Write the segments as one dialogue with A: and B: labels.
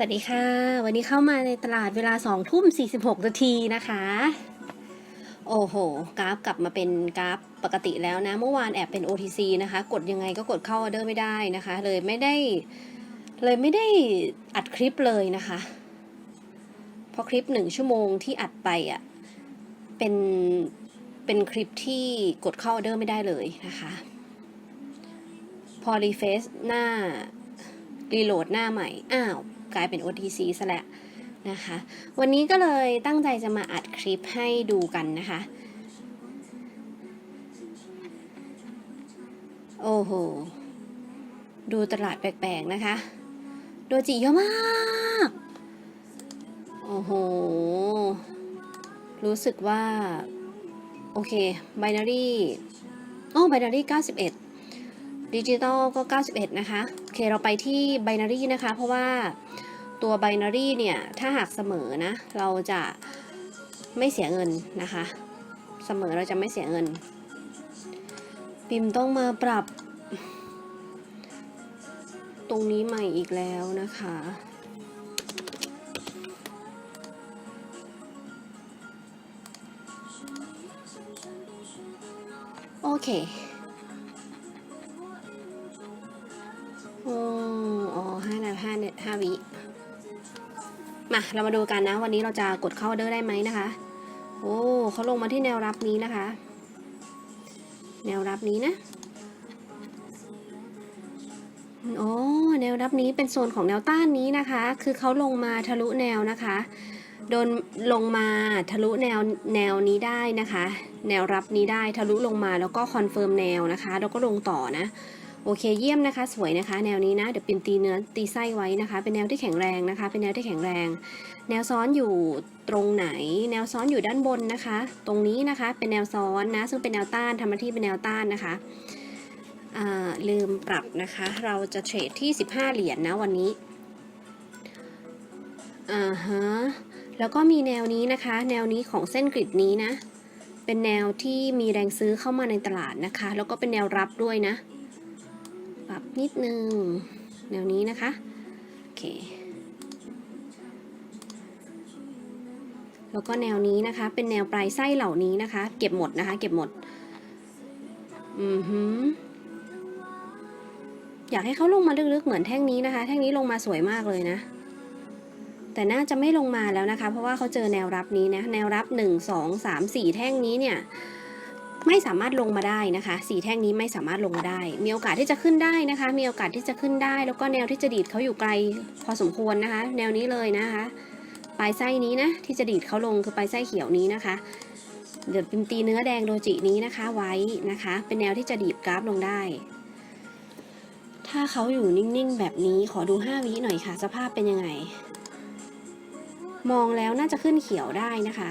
A: สวัสดีค่ะ วันนี้เข้ามาในตลาดเวลา2ทุ่ม46นาทีนะคะ โอ้โห กราฟกลับมาเป็นกราฟปกติแล้วนะ เมื่อวานแอบเป็น OTC นะคะ กดยังไงก็กดเข้าออเดอร์ไม่ได้นะคะ เลยไม่ได้ เลยไม่ได้อัดคลิปเลยนะคะ เพราะคลิปหนึ่งชั่วโมงที่อัดไปอะ่ะ เป็น เป็นคลิปที่กดเข้าออเดอร์ไม่ได้เลยนะคะ พอรีเฟซหน้ารีโหลดหน้าใหม่ อ้าว กลายเป็น OTC ซะแล้วนะคะ วันนี้ก็เลยตั้งใจจะมาอัดคลิปให้ดูกันนะคะ โอ้โห ดูตลาดแปลกๆนะคะ โดจิเยอะมาก โอ้โห รู้สึกว่า โอเค ไบนารีโอ้ไบนารี91 ดิจิตอลก็ 91 นะคะ โอเค เราไปที่ไบนารีนะคะ เพราะว่าตัวไบนารีเนี่ย ถ้าหากเสมอนะ เราจะไม่เสียเงินนะคะ เสมอเราจะไม่เสียเงิน ปิมต้องมาปรับ ตรงนี้ใหม่อีกแล้วนะคะโอเค ห้าวิมาเรามาดูกันนะ วันนี้เราจะกดเข้าออเดอร์ได้ไหมนะคะ โอ้เขาลงมาที่แนวรับนี้นะคะ แนวรับนี้นะโอ้แนวรับนี้เป็นโซนของแนวต้านนี้นะคะ คือเขาลงมาทะลุแนวนะคะโดนลงมาทะลุแนวแนวนี้ได้นะคะ แนวรับนี้ได้ทะลุลงมาแล้วก็คอนเฟิร์มแนวนะคะ แล้วก็ลงต่อนะ โอเคเยี่ยมนะคะ สวยนะคะ แนวนี้นะเดี๋ยวปินตีเนื้อตีไส้ไว้นะคะ เป็นแนวที่แข็งแรงนะคะ เป็นแนวที่แข็งแรง แนวซ้อนอยู่ตรงไหน แนวซ้อนอยู่ด้านบนนะคะ ตรงนี้นะคะ เป็นแนวซ้อนนะ ซึ่งเป็นแนวต้านทำหน้าที่เป็นแนวต้านนะคะลืมปรับนะคะ เราจะเทรดที่ 15 เหรียญนะวันนี้อ่าฮะแล้วก็มีแนวนี้นะคะ แนวนี้ของเส้นกริดนี้นะ เป็นแนวที่มีแรงซื้อเข้ามาในตลาดนะคะ แล้วก็เป็นแนวรับด้วยนะ ปรับนิดนึงแนวนี้นะคะ โอเค แล้วก็แนวนี้นะคะ เป็นแนวปลายไส้เหล่านี้นะคะ เก็บหมดนะคะ เก็บหมด อือหืออยากให้เขาลงมาลึกๆเหมือนแท่งนี้นะคะ แท่งนี้ลงมาสวยมากเลยนะ แต่น่าจะไม่ลงมาแล้วนะคะ เพราะว่าเขาเจอแนวรับนี้นะ แนวรับ 1 2 3 4 แท่งนี้เนี่ย ไม่สามารถลงมาได้นะคะสีแท่งนี้ไม่สามารถลงมาได้ มีโอกาสที่จะขึ้นได้นะคะ มีโอกาสที่จะขึ้นได้ แล้วก็แนวที่จะดีดเขาอยู่ไกลพอสมควรนะคะ แนวนี้เลยนะคะปลายไส้นี้นะที่จะดีดเขาลงคือปลายไส้เขียวนี้นะคะเดี๋ยวปิมตีเนื้อแดงโดจินี้นะคะไว้นะคะ เป็นแนวที่จะดีดกราฟลงได้ ถ้าเขาอยู่นิ่งๆ แบบนี้ขอดู 5 วิหน่อยค่ะ สภาพเป็นยังไง มองแล้วน่าจะขึ้นเขียวได้นะคะ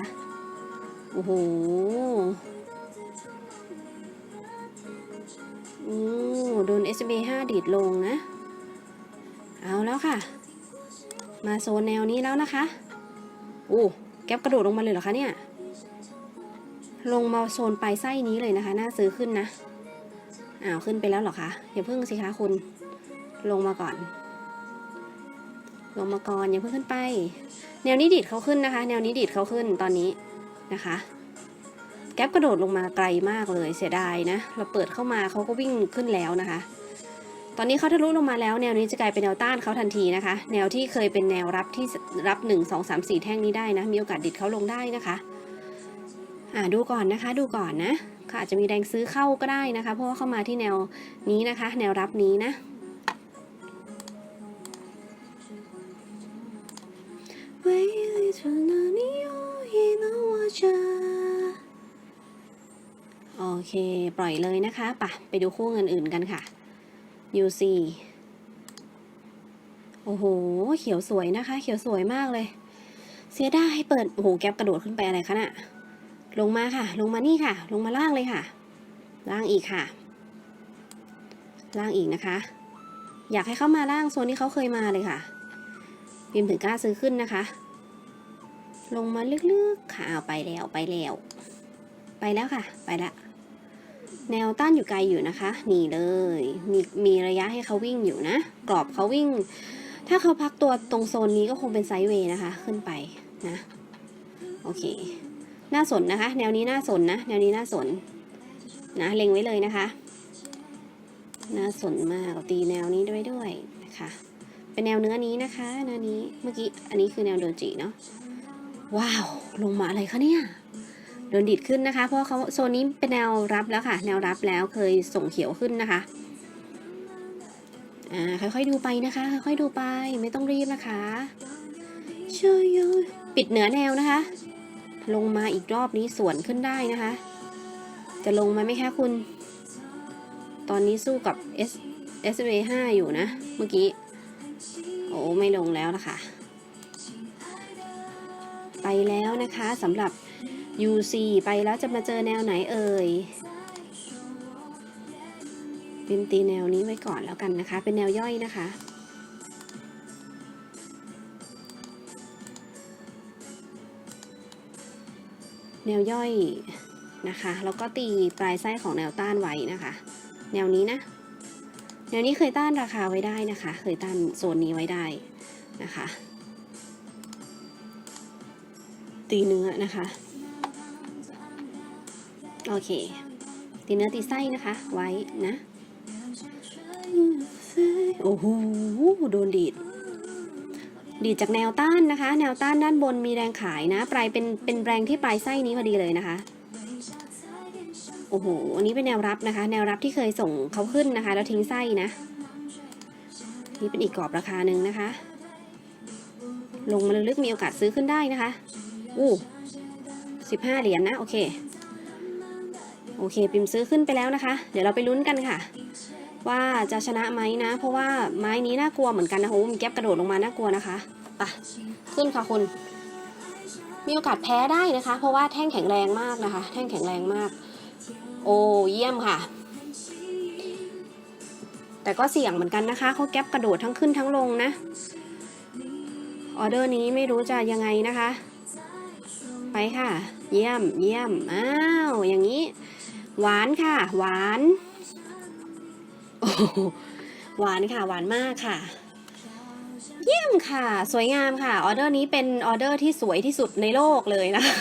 A: โอ้โห โอ้โดน SB 5ดีดลงนะ เอาแล้วค่ะ มาโซนแนวนี้แล้วนะคะโอ้แก๊ปกระโดดลงมาเลยเหรอคะเนี่ย ลงมาโซนปลายไส้นี้เลยนะคะ น่าซื้อขึ้นนะ อ้าวขึ้นไปแล้วเหรอคะอย่าเพิ่งสิคะคุณ ลงมาก่อน ลงมาก่อนอย่าเพิ่งขึ้นไป แนวนี้ดีดเขาขึ้นนะคะ แนวนี้ดีดเขาขึ้นตอนนี้นะคะ แก๊ปกระโดดลงมาไกลมากเลยเสียดายนะ เราเปิดเข้ามาเขาก็วิ่งขึ้นแล้วนะคะ ตอนนี้เขาทะลุลงมาแล้ว แนวนี้จะกลายเป็นแนวต้านเขาทันทีนะคะ แนวที่เคยเป็นแนวรับที่รับ1 2 3 4 แท่งนี้ได้นะ มีโอกาสดิดเขาลงได้นะคะ อ่าดูก่อนนะคะ ดูก่อนนะเขาอาจจะมีแรงซื้อเข้าก็ได้นะคะ เพราะว่าเข้ามาที่แนวนี้นะคะ แนวรับนี้นะ 唯一除了你有一个我着 โอเค ปล่อยเลยนะคะปะไปดูคู่เงินอื่นกันค่ะ UC โอ้โห เขียวสวยนะคะ เขียวสวยมากเลย เสียดายเปิด โอ้โห แก๊ปกระโดดขึ้นไปอะไรคะน่ะ ลงมาค่ะ ลงมานี่ค่ะ ลงมาล่างเลยค่ะ ล่างอีกค่ะ ล่างอีกนะคะ อยากให้เข้ามาล่างโซนที่เขาเคยมาเลยค่ะ พิมพ์ถึงกล้าซื้อขึ้นนะคะ ลงมาลึกๆ ค่ะเอาไปแล้ว ไปแล้ว ไปแล้วค่ะ ไปละ แนวต้านอยู่ไกลอยู่นะคะ นี่เลย มีมีระยะให้เขาวิ่งอยู่นะ กรอบเขาวิ่ง ถ้าเขาพักตัวตรงโซนนี้ก็คงเป็นไซด์เวย์นะคะ ขึ้นไปนะ โอเค น่าสนนะคะ แนวนี้น่าสนนะ แนวนี้น่าสน นะเล็งไว้เลยนะคะ น่าสนมากตีแนวนี้ด้วยด้วยนะคะ เป็นแนวเนื้อนี้นะคะเนื้อนี้ เมื่อกี้ อันนี้คือแนวโดจิเนาะ ว้าว ลงมาอะไรคะเนี่ย โดนดีดขึ้นนะคะ เพราะเขาโซนนี้เป็นแนวรับแล้วค่ะ แนวรับแล้วเคยส่งเขียวขึ้นนะคะอ่าค่อยๆดูไปนะคะ ค่อยๆดูไปไม่ต้องรีบนะคะเชยปิดเหนือแนวนะคะ ลงมาอีกรอบนี้สวนขึ้นได้นะคะ จะลงมาไหมคะคุณ ตอนนี้สู้กับ S S V 5อยู่นะ เมื่อกี้โอ้ไม่ลงแล้วนะคะไปแล้วนะคะสำหรับ UC ไปแล้วจะมาเจอแนวไหนเอ่ยบิมตีแนวนี้ไว้ก่อนแล้วกันนะคะ เป็นแนวย่อยนะคะ แนวย่อยนะคะ แล้วก็ตีปลายไส้ของแนวต้านไว้นะคะ แนวนี้นะ แนวนี้เคยต้านราคาไว้ได้นะคะ เคยต้านโซนนี้ไว้ได้นะคะ ตีเนื้อนะคะ โอเค ตีเนื้อตีไส้นะคะ ไว้นะ โอ้โห โดนดีด ดีดจากแนวต้านนะคะ แนวต้านด้านบนมีแรงขายนะ ปลายเป็นเป็นแรงที่ปลายไส้นี้พอดีเลยนะคะ โอ้โห อันนี้เป็นแนวรับนะคะ แนวรับที่เคยส่งเขาขึ้นนะคะ แล้วทิ้งไส้นะ นี่เป็นอีกกรอบราคาหนึ่งนะคะ ลงมาลึกๆมีโอกาสซื้อขึ้นได้นะคะ อู้สิบห้าเหรียญนะโอเค โอเค ปิมซื้อขึ้นไปแล้วนะคะ เดี๋ยวเราไปลุ้นกันค่ะ ว่าจะชนะไหมนะ เพราะว่าไม้นี้น่ากลัวเหมือนกันนะโอ้มีแก๊ปกระโดดลงมาน่ากลัวนะคะไปขึ้นค่ะคุณ มีโอกาสแพ้ได้นะคะ เพราะว่าแท่งแข็งแรงมากนะคะ แท่งแข็งแรงมาก โอ้เยี่ยมค่ะ แต่ก็เสี่ยงเหมือนกันนะคะเขาแก๊ปกระโดดทั้งขึ้นทั้งลงนะออเดอร์นี้ไม่รู้จะยังไงนะคะ ไปค่ะ เยี่ยมเยี่ยมอ้าวอย่างนี้ หวานค่ะ หวานโอ้โหหวานค่ะ หวานมากค่ะ เยี่ยมค่ะ สวยงามค่ะ ออเดอร์นี้เป็นออเดอร์ที่สวยที่สุดในโลกเลยนะคะ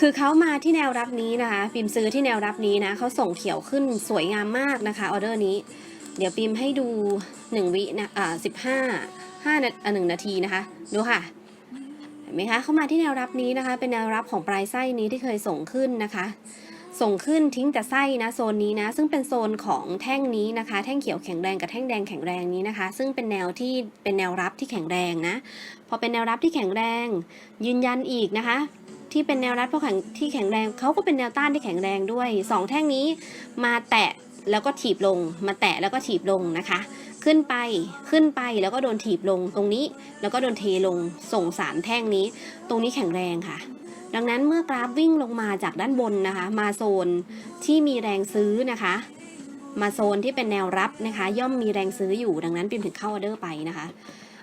A: คือเขามาที่แนวรับนี้นะคะ ปิมซื้อที่แนวรับนี้นะเขาส่งเขียวขึ้นสวยงามมากนะคะออเดอร์นี้ เดี๋ยวปิมให้ดูหนึ่งวินะอ่าสิบห้าห้านาอ่าหนึ่งนาทีนะคะ ดูค่ะเห็นไหมคะเข้ามาที่แนวรับนี้นะคะ เป็นแนวรับของปลายไส้นี้ที่เคยส่งขึ้นนะคะ ส่งขึ้นทิ้งแต่ไส้นะโซนนี้นะ ซึ่งเป็นโซนของแท่งนี้นะคะ แท่งเขียวแข็งแรงกับแท่งแดงแข็งแรงนี้นะคะ ซึ่งเป็นแนวที่เป็นแนวรับที่แข็งแรงนะ พอเป็นแนวรับที่แข็งแรง ยืนยันอีกนะคะ ที่เป็นแนวรับเพราะแข็งที่แข็งแรงเขาก็เป็นแนวต้านที่แข็งแรงด้วยสองแท่งนี้มาแตะแล้วก็ถีบลง มาแตะแล้วก็ถีบลงนะคะ ขึ้นไปขึ้นไปแล้วก็โดนถีบลงตรงนี้ แล้วก็โดนเทลงส่งสามแท่งนี้ ตรงนี้แข็งแรงค่ะ ดังนั้นเมื่อกราฟวิ่งลงมาจากด้านบนนะคะ มาโซนที่มีแรงซื้อนะคะ มาโซนที่เป็นแนวรับนะคะ ย่อมมีแรงซื้ออยู่ดังนั้นปิมถึงเข้าออเดอร์ไปนะคะ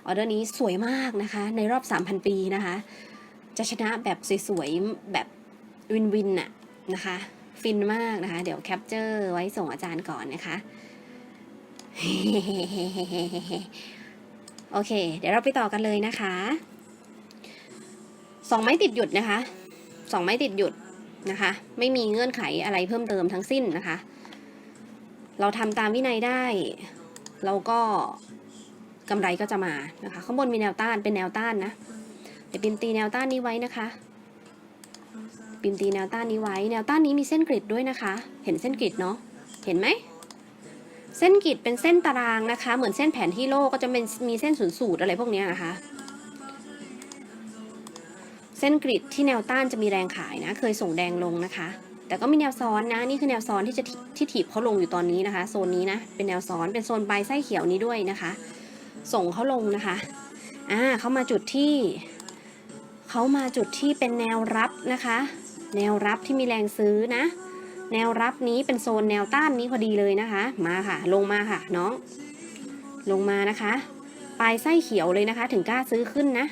A: ออเดอร์นี้สวยมากนะคะ ในรอบ 3,000 ปีนะคะ จะชนะแบบสวยๆ แบบวินวินน่ะนะคะ ฟินมากนะคะ เดี๋ยวแคปเจอร์ไว้ส่งอาจารย์ก่อนนะคะโอเค เดี๋ยวเราไปต่อกันเลยนะคะสองไม้ติดหยุดนะคะ สองไม้ติดหยุดนะคะ ไม่มีเงื่อนไขอะไรเพิ่มเติมทั้งสิ้นนะคะ เราทำตามวินัยได้ เราก็กำไรก็จะมานะคะ ข้างบนมีแนวต้านเป็นแนวต้านนะเดี๋ยวปิมตีแนวต้านนี้ไว้นะคะ ปิมตีแนวต้านนี้ไว้ แนวต้านนี้มีเส้นกริดด้วยนะคะ เห็นเส้นกริดเนาะเห็นไหมเส้นกริดเป็นเส้นตารางนะคะ เหมือนเส้นแผนที่โลกก็จะเป็นมีเส้นศูนย์สูตรอะไรพวกนี้นะคะ เส้นกริดที่แนวต้านจะมีแรงขายนะ เคยส่งแดงลงนะคะ แต่ก็มีแนวซ้อนนะ นี่คือแนวซ้อนที่จะที่ถีบเขาลงอยู่ตอนนี้นะคะ โซนนี้นะ เป็นแนวซ้อน เป็นโซนปลายไส้เขียวนี้ด้วยนะคะ ส่งเขาลงนะคะ อ่าเขามาจุดที่ เขามาจุดที่เป็นแนวรับนะคะ แนวรับที่มีแรงซื้อนะ แนวรับนี้เป็นโซนแนวต้านนี้พอดีเลยนะคะ มาค่ะ ลงมาค่ะน้อง ลงมานะคะ ปลายไส้เขียวเลยนะคะ ถึงกล้าซื้อขึ้นนะ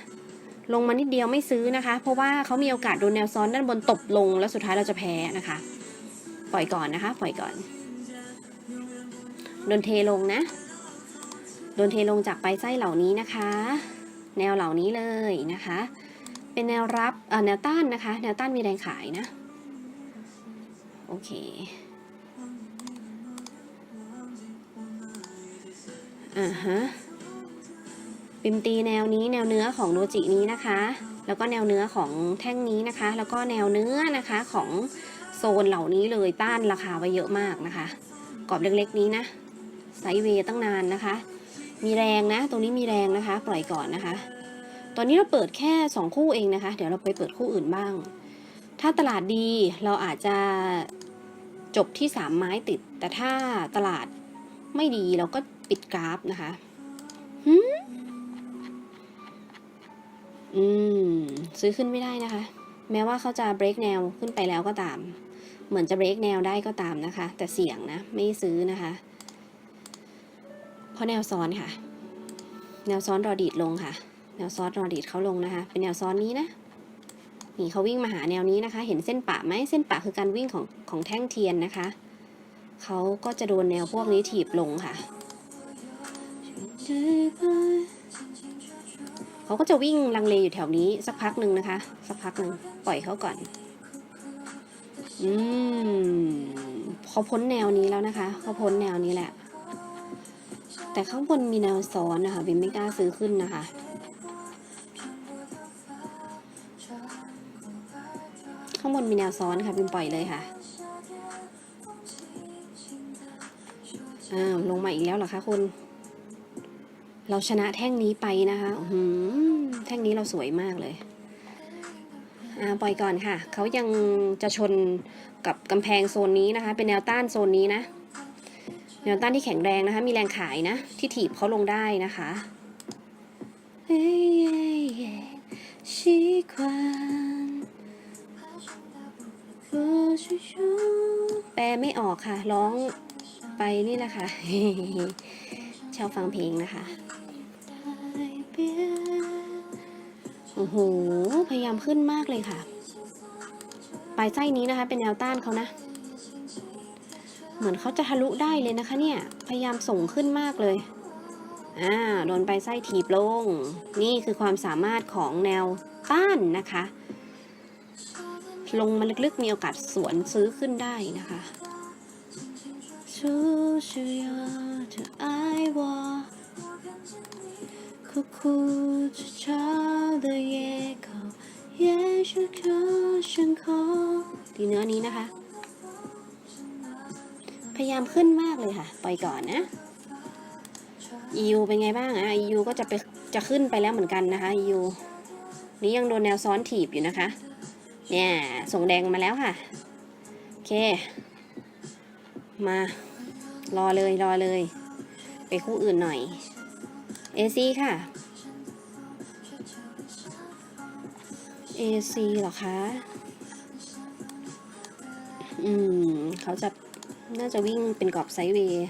A: ลงมานิดเดียวไม่ซื้อนะคะ เพราะว่าเขามีโอกาสโดนแนวซ้อนด้านบนตบลง แล้วสุดท้ายเราจะแพ้นะคะ ปล่อยก่อนนะคะ ปล่อยก่อน โดนเทลงนะ โดนเทลงจากไปไส้เหล่านี้นะคะ แนวเหล่านี้เลยนะคะ เป็นแนวรับแนวต้านนะคะ แนวต้านมีแรงขายนะ โอเคอ่าฮะ ปิมตีแนวนี้แนวเนื้อของโดจินี้นะคะ แล้วก็แนวเนื้อของแท่งนี้นะคะ แล้วก็แนวเนื้อนะคะของโซนเหล่านี้เลยต้านราคาไว้เยอะมากนะคะ กรอบเล็กๆนี้นะไซเวตั้งนานนะคะ มีแรงนะ ตรงนี้มีแรงนะคะ ปล่อยก่อนนะคะ ตอนนี้เราเปิดแค่ 2 คู่เองนะคะ เดี๋ยวเราไปเปิดคู่อื่นบ้าง ถ้าตลาดดีเราอาจจะจบที่ 3 ไม้ติด แต่ถ้าตลาดไม่ดีเราก็ปิดกราฟนะคะหืม อืม ซื้อขึ้นไม่ได้นะคะ แม้ว่าเขาจะ break แนวขึ้นไปแล้วก็ตาม เหมือนจะ break แนวได้ก็ตามนะคะ แต่เสี่ยงนะ ไม่ซื้อนะคะ เพราะแนวซ้อนค่ะ แนวซ้อนรอดีดลงค่ะ แนวซ้อนรอดีดเขาลงนะคะ เป็นแนวซ้อนนี้นะนี่เขาวิ่งมาหาแนวนี้นะคะ เห็นเส้นปะไหมเส้นปะคือการวิ่งของของแท่งเทียนนะคะ เขาก็จะโดนแนวพวกนี้ถีบลงค่ะ เขาก็จะวิ่งลังเลอยู่แถวนี้สักพักหนึ่งนะคะ สักพักหนึ่งปล่อยเขาก่อน อืมเขาพ้นแนวนี้แล้วนะคะเขาพ้นแนวนี้แหละ แต่ข้างบนมีแนวซ้อนนะคะบิมไม่กล้าซื้อขึ้นนะคะข้างบนมีแนวซ้อนค่ะบิมปล่อยเลยค่ะอ้าวลงมาอีกแล้วเหรอคะคุณ เราชนะแท่งนี้ไปนะคะอื้อหือแท่งนี้เราสวยมากเลย อ่าปล่อยก่อนค่ะ เขายังจะชนกับกำแพงโซนนี้นะคะ เป็นแนวต้านโซนนี้นะ แนวต้านที่แข็งแรงนะคะ มีแรงขายนะ ที่ถีบเขาลงได้นะคะเฮ้ยเย้เย้习惯แปลไม่ออกค่ะ ร้องไปนี่แหละค่ะชอบฟังเพลงนะคะ โอ้โห พยายามขึ้นมากเลยค่ะ ปลายไส้นี้นะคะ เป็นแนวต้านเขานะ เหมือนเขาจะทะลุได้เลยนะคะ เนี่ย พยายามส่งขึ้นมากเลย อ่า โดนปลายไส้ถีบลง นี่คือความสามารถของแนวต้านนะคะ ลงมาลึกๆ มีโอกาสสวนซื้อขึ้นได้นะคะ 苦苦只潮的夜口，也是个伤口。ดีเนื้อนี้นะคะ พยายามขึ้นมากเลยค่ะ ปล่อยก่อนนะ EU เป็นไงบ้างอ่ะ EU ก็จะไปจะขึ้นไปแล้วเหมือนกันนะคะ EU นี่ยังโดนแนวซ้อนถีบอยู่นะคะ เนี่ย ส่งแดงมาแล้วค่ะ โอเค มา รอเลยรอเลย ไปคู่อื่นหน่อย AC ค่ะ AC เหรอคะ อืม เขาจะน่าจะวิ่งเป็นกรอบไซด์เวย์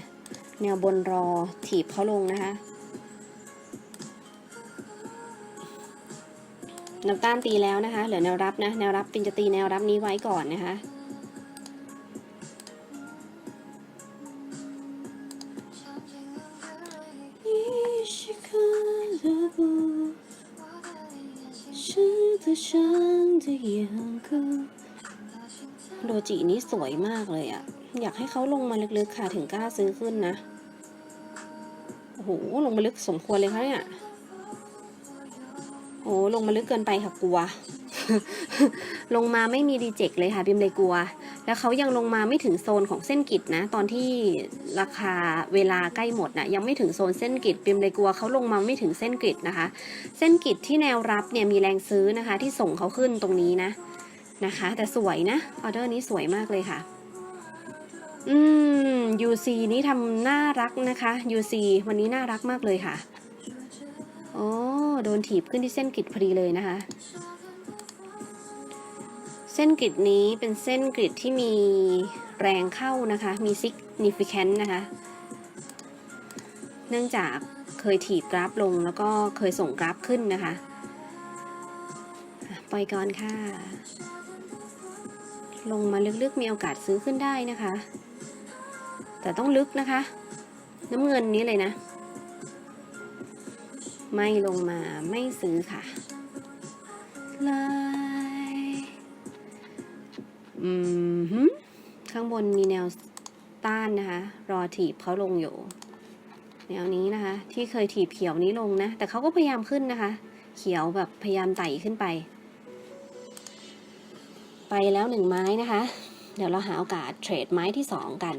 A: แนวบนรอถีบเขาลงนะคะแนวต้านตีแล้วนะคะ เหลือแนวรับนะ แนวรับป็นจะตีแนวรับนี้ไว้ก่อนนะคะ โดจินี้สวยมากเลยอะอยากให้เขาลงมาลึกๆค่ะถึงกล้าซื้อขึ้นนะ โอ้โห ลงมาลึกสมควรเลยคะเนี่ย โอ้ลงมาลึกเกินไปค่ะกลัว ลงมาไม่มีดีเจกเลยค่ะบิมเลยกลัว แล้วเขายังลงมาไม่ถึงโซนของเส้นกิจนะ ตอนที่ราคาเวลาใกล้หมดนะยังไม่ถึงโซนเส้นกิจบิมเลยกลัวเขาลงมาไม่ถึงเส้นกิจนะคะ เส้นกิจที่แนวรับเนี่ยมีแรงซื้อนะคะ ที่ส่งเขาขึ้นตรงนี้นะนะคะ แต่สวยนะออเดอร์นี้สวยมากเลยค่ะอืม UC นี้ทำน่ารักนะคะ UC วันนี้น่ารักมากเลยค่ะ โอ้ โดนถีบขึ้นที่เส้นกิดพอดีเลยนะคะ เส้นกริดนี้เป็นเส้นกริดที่มีแรงเข้านะคะ มี significant นะคะ เนื่องจากเคยถีบกราฟลงแล้วก็เคยส่งกราฟขึ้นนะคะ ปล่อยก่อนค่ะ ลงมาลึกๆมีโอกาสซื้อขึ้นได้นะคะ แต่ต้องลึกนะคะ น้ำเงินนี้เลยนะ ไม่ลงมาไม่ซื้อค่ะลย อืมข้างบนมีแนวต้านนะคะ รอถีบเขาลงอยู่ แนวนี้นะคะ ที่เคยถีบเขียวนี้ลงนะ แต่เขาก็พยายามขึ้นนะคะ เขียวแบบพยายามไต่ขึ้นไป ไปแล้วหนึ่งไม้นะคะ เดี๋ยวเราหาโอกาสเทรดไม้ที่สองกัน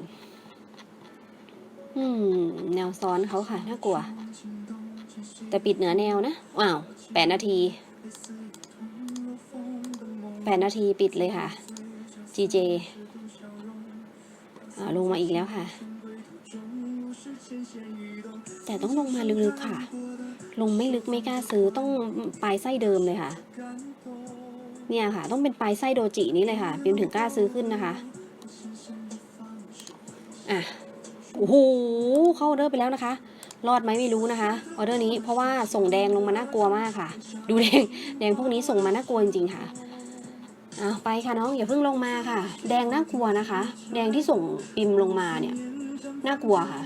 A: อืม แนวซ้อนเขาค่ะ น่ากลัว แต่ปิดเหนือแนวนะว้าวแปดนาทีแปดนาทีปิดเลยค่ะ GJ ลงมาอีกแล้วค่ะ แต่ต้องลงมาลึกๆค่ะ ลงไม่ลึกไม่กล้าซื้อต้องปลายไส้เดิมเลยค่ะ เนี่ยค่ะ ต้องเป็นปลายไส้โดจินี้เลยค่ะปิมถึงกล้าซื้อขึ้นนะคะอะโอ้โหเข้าออเดอร์ไปแล้วนะคะ รอดไหมไม่รู้นะคะออเดอร์นี้เพราะว่าส่งแดงลงมาน่ากลัวมากค่ะ ดูแดงแดงพวกนี้ส่งมาน่ากลัวจริงๆค่ะ เอาไปค่ะน้องอย่าเพิ่งลงมาค่ะ แดงน่ากลัวนะคะ แดงที่ส่งปิมลงมาเนี่ยน่ากลัวค่ะ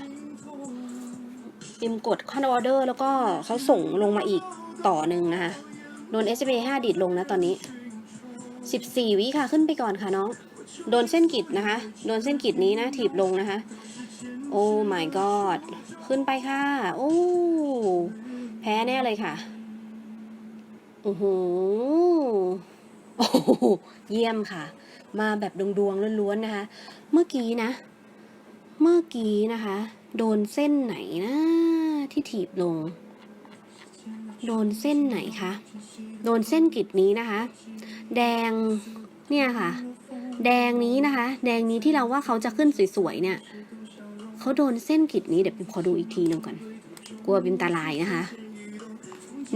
A: ปิมกดขั้นออเดอร์แล้วก็เขาส่งลงมาอีกต่อหนึ่งนะคะโดน s อ a 5ดีดลงนะตอนนี้ 14 วิค่ะขึ้นไปก่อนค่ะน้อง โดนเส้นกิดนะคะ โดนเส้นกิดนี้นะถีบลงนะคะ โอ้ my god ขึ้นไปค่ะ โอ้แพ้แน่เลยค่ะโอ้โห โอ้โหเยี่ยมค่ะ มาแบบดวงๆล้วนๆนะคะ เมื่อกี้นะ เมื่อกี้นะคะ โดนเส้นไหนนะที่ถีบลง โดนเส้นไหนคะโดนเส้นกิดนี้นะคะ แดงเนี่ยค่ะ แดงนี้นะคะ แดงนี้ที่เราว่าเขาจะขึ้นสวยๆเนี่ยเขาโดนเส้นกิดนี้เดี๋ยวปิมขอดูอีกทีหนึ่งก่อน กลัวปิมตาลายนะคะ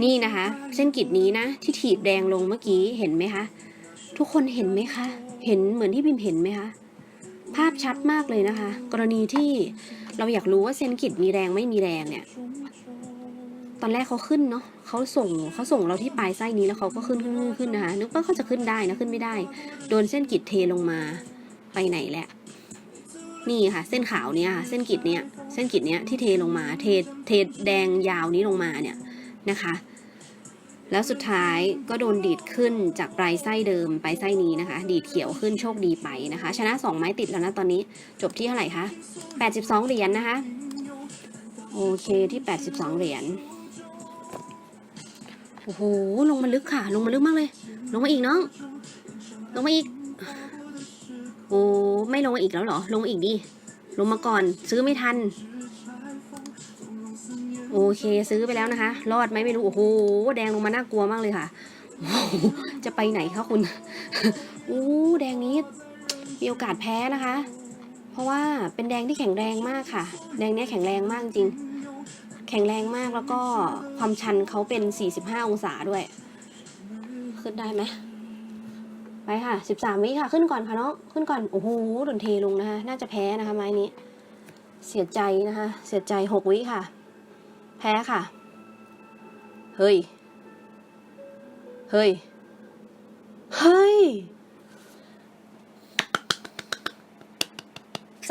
A: นี่นะคะ เส้นกิดนี้นะ ที่ถีบแดงลงเมื่อกี้เห็นไหมคะทุกคนเห็นไหมคะ เห็นเหมือนที่พิมเห็นไหมคะภาพชัดมากเลยนะคะ กรณีที่เราอยากรู้ว่าเส้นกิดมีแรงไม่มีแรงเนี่ย ตอนแรกเขาขึ้นเนาะเขาส่งเขาส่งเราที่ปลายไส้นี้แล้วเขาก็ขึ้นขึ้นขึ้นขึ้นนะคะนึกว่าเขาจะขึ้นได้นะขึ้นไม่ได้ โดนเส้นกิดเทลงมาไปไหนแหละ นี่ค่ะ เส้นขาวเนี่ยค่ะเส้นกิดเนี่ยเส้นกิดเนี้ยที่เทลงมาเทเทแดงยาวนี้ลงมาเนี่ยนะคะ แล้วสุดท้ายก็โดนดีดขึ้นจากปลายไส้เดิมปลายไส้นี้นะคะ ดีดเขียวขึ้นโชคดีไปนะคะ ชนะ 2 ไม้ติดแล้วนะตอนนี้จบที่เท่าไหร่คะ 82 เหรียญนะคะ โอเคที่ 82 เหรียญโอ้โหลงมาลึกค่ะ ลงมาลึกมากเลย ลงมาอีกน้องลงมาอีก โอ้ไม่ลงมาอีกแล้วเหรอ ลงมาอีกดิลงมาก่อนซื้อไม่ทัน โอเคซื้อไปแล้วนะคะ รอดไหมไม่รู้ โอ้โห แดงลงมาน่ากลัวมากเลยค่ะโอ้จะไปไหนคะคุณโอ้แดงนี้มีโอกาสแพ้นะคะ เพราะว่าเป็นแดงที่แข็งแรงมากค่ะ แดงนี้แข็งแรงมากจริง แข็งแรงมากแล้วก็ความชันเขาเป็น 45 องศาด้วย ขึ้นได้ไหมไปค่ะ 13 วิค่ะ ขึ้นก่อนค่ะน้อง ขึ้นก่อน โอ้โหโดนเทลงนะคะ น่าจะแพ้นะคะไม้นี้ เสียใจนะคะ เสียใจ 6 วิค่ะ แพ้ค่ะ เฮ้ย เฮ้ย เฮ้ย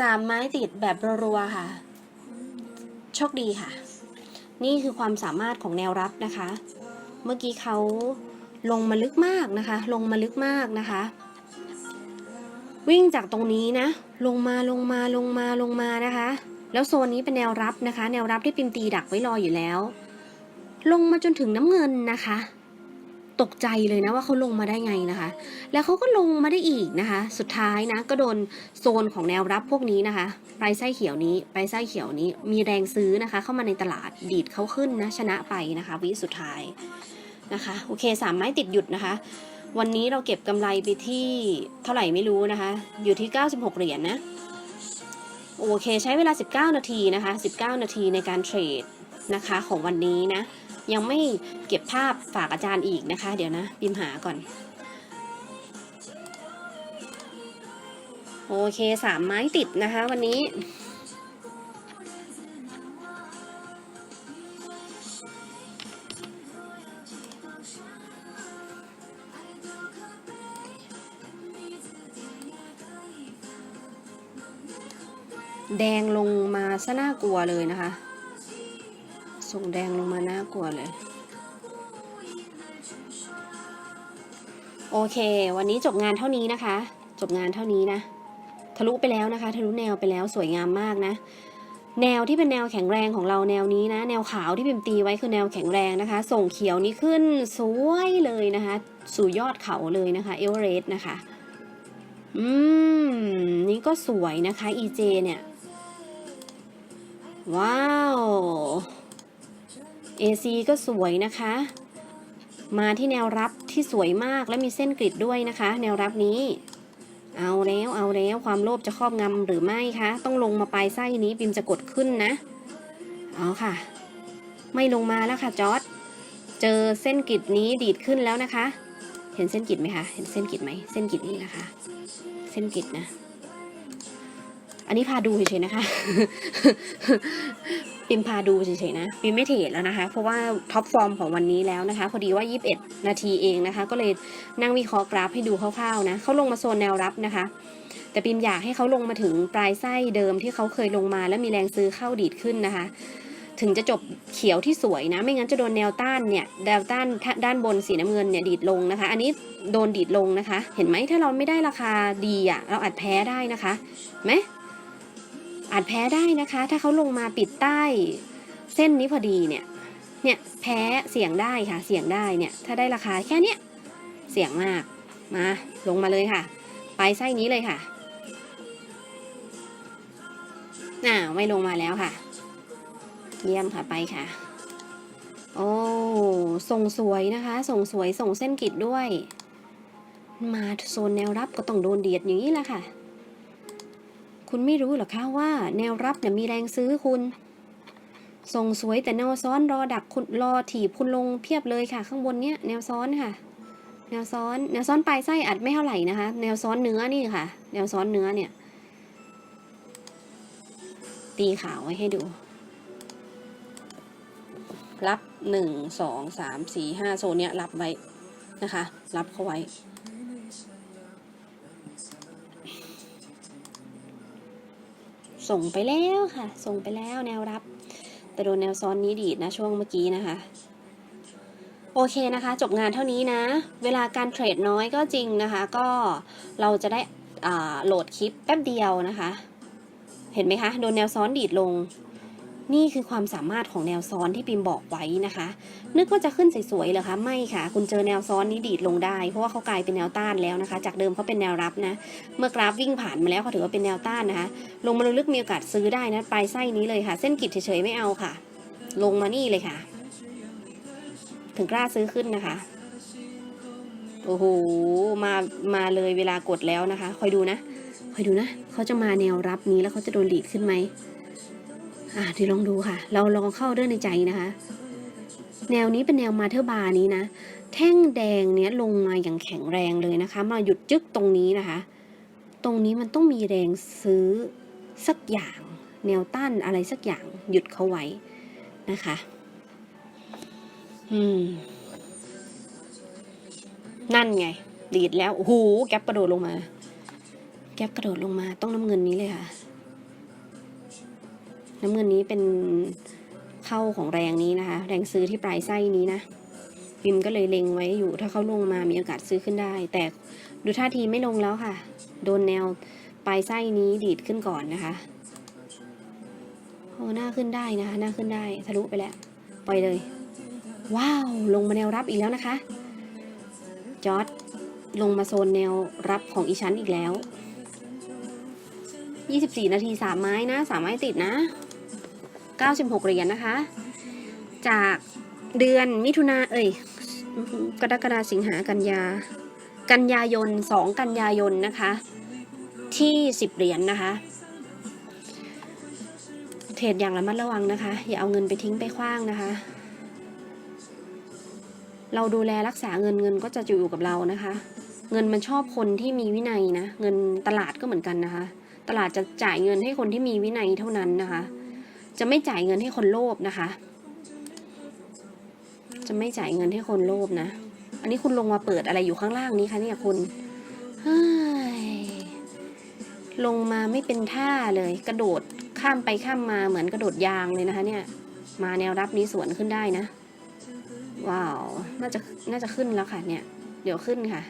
A: สามไม้ติดแบบรัวๆค่ะ โชคดีค่ะ นี่คือความสามารถของแนวรับนะคะ เมื่อกี้เขาลงมาลึกมากนะคะ ลงมาลึกมากนะคะ วิ่งจากตรงนี้นะ ลงมาลงมาลงมาลงมานะคะ แล้วโซนนี้เป็นแนวรับนะคะ แนวรับที่ปิมตีดักไว้รออยู่แล้ว ลงมาจนถึงน้ำเงินนะคะ ตกใจเลยนะว่าเขาลงมาได้ไงนะคะ แล้วเขาก็ลงมาได้อีกนะคะ สุดท้ายนะ ก็โดนโซนของแนวรับพวกนี้นะคะปลายไส้เขียวนี้ปลายไส้เขียวนี้ มีแรงซื้อนะคะ เข้ามาในตลาดดีดเขาขึ้นนะชนะไปนะคะ วิสุดท้ายนะคะโอเคสามไม้ติดหยุดนะคะ วันนี้เราเก็บกำไรไปที่เท่าไหร่ไม่รู้นะคะ อยู่ที่ 96 เหรียญนะ โอเค ใช้เวลา 19 นาทีนะคะ 19 นาทีในการเทรดนะคะของวันนี้นะ ยังไม่เก็บภาพฝากอาจารย์อีกนะคะ เดี๋ยวนะบิมหาก่อน โอเคสามไม้ติดนะคะวันนี้ แดงลงมาซะน่ากลัวเลยนะคะ ส่งแดงลงมาน่ากลัวเลย โอเค วันนี้จบงานเท่านี้นะคะ จบงานเท่านี้นะ ทะลุไปแล้วนะคะ ทะลุแนวไปแล้วสวยงามมากนะ แนวที่เป็นแนวแข็งแรงของเราแนวนี้นะ แนวขาวที่พิมพ์ตีไว้คือแนวแข็งแรงนะคะ ส่งเขียวนี้ขึ้นสวยเลยนะคะ สู่ยอดเขาเลยนะคะ เอเวอเรสต์นะคะอืม นี่ก็สวยนะคะ EJ เนี่ย ว้าว AC ก็สวยนะคะ มาที่แนวรับที่สวยมากและมีเส้นกริดด้วยนะคะ แนวรับนี้ เอาแล้วเอาแล้วความโลภจะครอบงำหรือไม่คะ ต้องลงมาปลายไส้นี้ปิมจะกดขึ้นนะ เอาค่ะ ไม่ลงมาแล้วค่ะจอร์ดเจอเส้นกริดนี้ดีดขึ้นแล้วนะคะ เห็นเส้นกริดไหมคะ เห็นเส้นกริดไหม เส้นกริดนี้นะคะเส้นกริดนะ อันนี้พาดูเฉยๆนะคะปิมพาดูเฉยๆนะปิมไม่เทรดแล้วนะคะ เพราะว่าท็อปฟอร์มของวันนี้แล้วนะคะ พอดีว่า 21 นาทีเองนะคะ ก็เลยนั่งวิเคราะห์กราฟให้ดูคร่าวๆนะเขาลงมาโซนแนวรับนะคะ แต่ปิมอยากให้เขาลงมาถึงปลายไส้เดิมที่เขาเคยลงมาแล้วมีแรงซื้อเข้าดีดขึ้นนะคะ ถึงจะจบเขียวที่สวยนะ ไม่งั้นจะโดนแนวต้านเนี่ยแนวต้านด้านบนสีน้ำเงินเนี่ยดีดลงนะคะ อันนี้โดนดีดลงนะคะ เห็นไหมถ้าเราไม่ได้ราคาดีอะ่ะเราอาจแพ้ได้นะคะไหม อาจแพ้ได้นะคะ ถ้าเขาลงมาปิดใต้ เส้นนี้พอดีเนี่ย เนี่ยแพ้เสี่ยงได้ค่ะเสี่ยงได้เนี่ย ถ้าได้ราคาแค่เนี้ยเสี่ยงมากมาลงมาเลยค่ะ ไปไส้นี้เลยค่ะอ่าไม่ลงมาแล้วค่ะ เยี่ยมค่ะไปค่ะ โอ้ส่งสวยนะคะ ส่งสวยส่งเส้นกิดด้วย มาโซนแนวรับก็ต้องโดนเดียดอย่างนี้แหละค่ะ คุณไม่รู้หรอคะว่าแนวรับเนี่ยมีแรงซื้อคุณ ส่งสวยแต่แนวซ้อนรอดักคุณรอถีบคุณลงเพียบเลยค่ะ ข้างบนเนี้ยแนวซ้อนค่ะ แนวซ้อน แนวซ้อนปลายไส้อัดไม่เท่าไหร่นะคะ แนวซ้อนเนื้อนี่ค่ะ แนวซ้อนเนื้อเนี่ย ตีขาวไว้ให้ดูรับหนึ่งสองสามสี่ห้าโซนเนี้ยรับไว้นะคะ รับเข้าไว้ ส่งไปแล้วค่ะ ส่งไปแล้วแนวรับแต่โดนแนวซ้อนนี้ดีดนะช่วงเมื่อกี้นะคะ โอเคนะคะ จบงานเท่านี้นะ เวลาการเทรดน้อยก็จริงนะคะ ก็เราจะได้โหลดคลิปแป๊บเดียวนะคะ เห็นไหมคะ โดนแนวซ้อนดีดลง นี่คือความสามารถของแนวซ้อนที่ปิมบอกไว้นะคะ นึกว่าจะขึ้นสวยๆเหรอคะ ไม่ค่ะ คุณเจอแนวซ้อนนี้ดีดลงได้ เพราะว่าเขากลายเป็นแนวต้านแล้วนะคะ จากเดิมเขาเป็นแนวรับนะ เมื่อกราฟวิ่งผ่านมาแล้วเขาถือว่าเป็นแนวต้านนะคะ ลงมาลึกมีโอกาสซื้อได้นะปลายไส้นี้เลยค่ะ เส้นกิดเฉยๆไม่เอาค่ะ ลงมานี่เลยค่ะ ถึงกล้าซื้อขึ้นนะคะ โอ้โห มา มาเลยเวลากดแล้วนะคะ คอยดูนะ คอยดูนะ เขาจะมาแนวรับนี้แล้วเขาจะโดนดีดขึ้นไหม อะเดี๋ยวลองดูค่ะ เราลองเข้าด้วยในใจนะคะ แนวนี้เป็นแนวมาเทอร์บาร์นี้นะ แท่งแดงเนี้ยลงมาอย่างแข็งแรงเลยนะคะ มาหยุดจึกตรงนี้นะคะ ตรงนี้มันต้องมีแรงซื้อสักอย่าง แนวต้านอะไรสักอย่างหยุดเขาไว้นะคะ อืม นั่นไง ดีดแล้วโอ้โหแก๊ปกระโดดลงมา แก๊ปกระโดดลงมาต้องน้ำเงินนี้เลยค่ะ น้ำเงินนี้เป็นเข้าของแรงนี้นะคะ แรงซื้อที่ปลายไส้นี้นะพิมก็เลยเล็งไว้อยู่ถ้าเขาลงมามีโอกาสซื้อขึ้นได้ แต่ดูท่าทีไม่ลงแล้วค่ะ โดนแนวปลายไส้นี้ดีดขึ้นก่อนนะคะโอ้หน้าขึ้นได้นะคะหน้าขึ้นได้ทะลุไปแล้วปล่อยเลย ว้าว ลงมาแนวรับอีกแล้วนะคะ จอร์ดลงมาโซนแนวรับของอีชั้นอีกแล้ว 24 นาที3ไม้นะ3ไม้ติดนะ 96 เหรียญนะคะ จากเดือนมิถุนาเอ้ยกรกฎาสิงหากันยา กันยายน 2 กันยายนนะคะ ที่ 10 เหรียญนนะคะ เทรดอย่างระมัดระวังนะคะ อย่าเอาเงินไปทิ้งไปขว้างนะคะ เราดูแลรักษาเงินเงินก็จะอยู่กับเรานะคะ เงินมันชอบคนที่มีวินัยนะ เงินตลาดก็เหมือนกันนะคะ ตลาดจะจ่ายเงินให้คนที่มีวินัยเท่านั้นนะคะ จะไม่จ่ายเงินให้คนโลภนะคะ จะไม่จ่ายเงินให้คนโลภนะ อันนี้คุณลงมาเปิดอะไรอยู่ข้างล่างนี้คะเนี่ยคุณลงมาไม่เป็นท่าเลย กระโดดข้ามไปข้ามมาเหมือนกระโดดยางเลยนะคะ เนี่ย มาแนวรับนี้สวนขึ้นได้นะ ว้าว น่าจะน่าจะขึ้นแล้วค่ะเนี่ย เดี๋ยวขึ้นค่ะ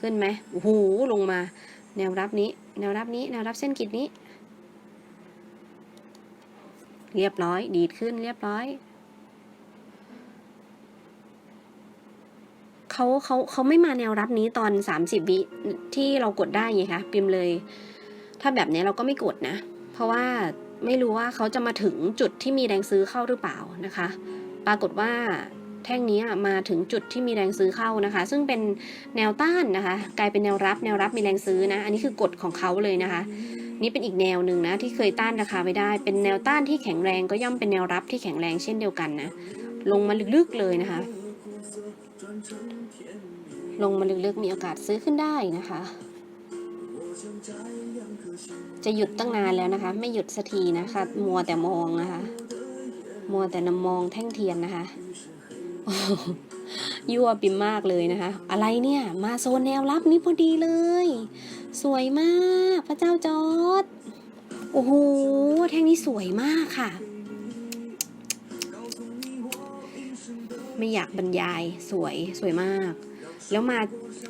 A: ขึ้นไหมโอ้โหลงมา แนวรับนี้ แนวรับนี้ แนวรับเส้นกิดนี้ เรียบร้อย ดีดขึ้นเรียบร้อย เขาเขาเขาไม่มาแนวรับนี้ตอนสามสิบวิที่เรากดได้ไงคะพิมเลย ถ้าแบบนี้เราก็ไม่กดนะ เพราะว่าไม่รู้ว่าเขาจะมาถึงจุดที่มีแรงซื้อเข้าหรือเปล่านะคะ ปรากฏว่าแท่งนี้มาถึงจุดที่มีแรงซื้อเข้านะคะ ซึ่งเป็นแนวต้านนะคะ กลายเป็นแนวรับ แนวรับมีแรงซื้อนะ อันนี้คือกฎของเขาเลยนะคะ นี่เป็นอีกแนวหนึ่งนะที่เคยต้านราคาไม่ได้ เป็นแนวต้านที่แข็งแรงก็ย่อมเป็นแนวรับที่แข็งแรงเช่นเดียวกันนะ ลงมาลึกๆเลยนะคะ ลงมาลึกๆมีโอกาสซื้อขึ้นได้นะคะ จะหยุดตั้งนานแล้วนะคะ ไม่หยุดสักทีนะคะ มัวแต่มองนะคะ มัวแต่นมองแท่งเทียนนะคะ ยั่วปิมมากเลยนะคะ อะไรเนี่ย มาโซนแนวรับนี้พอดีเลย สวยมาก พระเจ้าจอดโอ้โห แท่งนี้สวยมากค่ะ ไม่อยากบรรยายสวยสวยมาก แล้วมา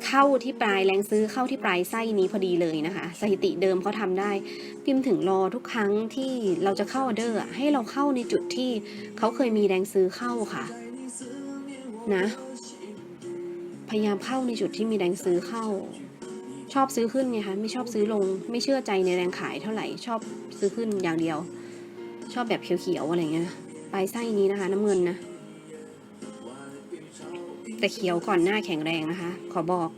A: เข้าที่ปลายแรงซื้อเข้าที่ปลายไส้นี้พอดีเลยนะคะ สถิติเดิมเขาทำได้ พิมพ์ถึงรอทุกครั้งที่เราจะเข้าออเดอร์ ให้เราเข้าในจุดที่เขาเคยมีแรงซื้อเข้าค่ะ นะ พยายามเข้าในจุดที่มีแรงซื้อเข้า ชอบซื้อขึ้นไงคะไม่ชอบซื้อลง ไม่เชื่อใจในแรงขายเท่าไหร่ ชอบซื้อขึ้นอย่างเดียว ชอบแบบเขียวๆอะไรเงี้ยปลายไส้นี้นะคะ น้ำเงินนะแต่เขียวก่อนหน้าแข็งแรงนะคะ ขอบอก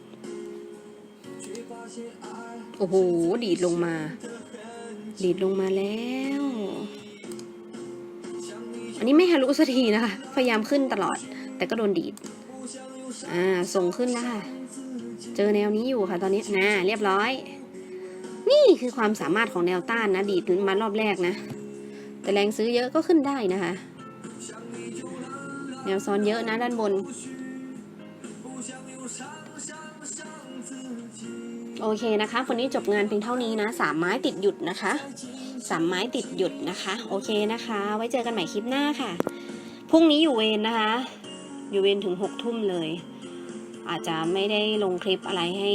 A: โอ้โห ดีดลงมา ดีดลงมาแล้ว อันนี้ไม่ฮารุสักทีนะคะ พยายามขึ้นตลอด แต่ก็โดนดีด อ่า ส่งขึ้นแล้วค่ะเจอแนวนี้อยู่ค่ะตอนนี้นะเรียบร้อย นี่คือความสามารถของแนวต้านนะดีดมารอบแรกนะ แต่แรงซื้อเยอะก็ขึ้นได้นะคะ แนวซ้อนเยอะนะด้านบน โอเคนะคะวันนี้จบงานเพียงเท่านี้นะสามไม้ติดหยุดนะคะสามไม้ติดหยุดนะคะ โอเคนะคะ ไว้เจอกันใหม่คลิปหน้าค่ะพรุ่งนี้อยู่เวรนะคะ อยู่เวรถึงหกทุ่มเลย อาจจะไม่ได้ลงคลิปอะไรให้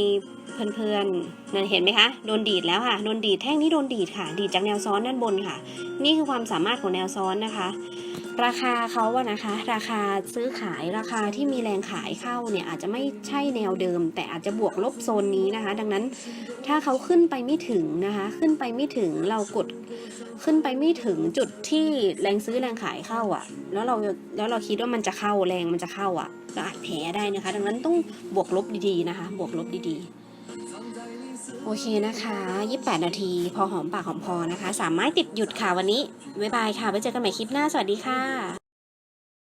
A: เพื่อนๆนั่นเห็นไหมคะโดนดีดแล้วค่ะโดนดีดแท่งนี้โดนดีดค่ะ ดีดจากแนวซ้อนด้านบนค่ะ นี่คือความสามารถของแนวซ้อนนะคะ ราคาเขาอะนะคะ ราคาซื้อขายราคาที่มีแรงขายเข้าเนี่ยอาจจะไม่ใช่แนวเดิม แต่อาจจะบวกลบโซนนี้นะคะ ดังนั้นถ้าเขาขึ้นไปไม่ถึงนะคะ ขึ้นไปไม่ถึงเรากดขึ้นไปไม่ถึงจุดที่แรงซื้อแรงขายเข้าอะแล้วเราแล้วเราคิดว่ามันจะเข้าแรงมันจะเข้าอะเราอาจแพ้ได้นะคะ ดังนั้นต้องบวกลบดีๆนะคะ บวกลบดีๆ โอเคนะคะ 28 นาที พอหอมปากหอมคอนะคะ สามารถติดหยุดค่ะวันนี้ บ๊ายบายค่ะ ไว้เจอกันใหม่คลิปหน้า สวัสดีค่ะ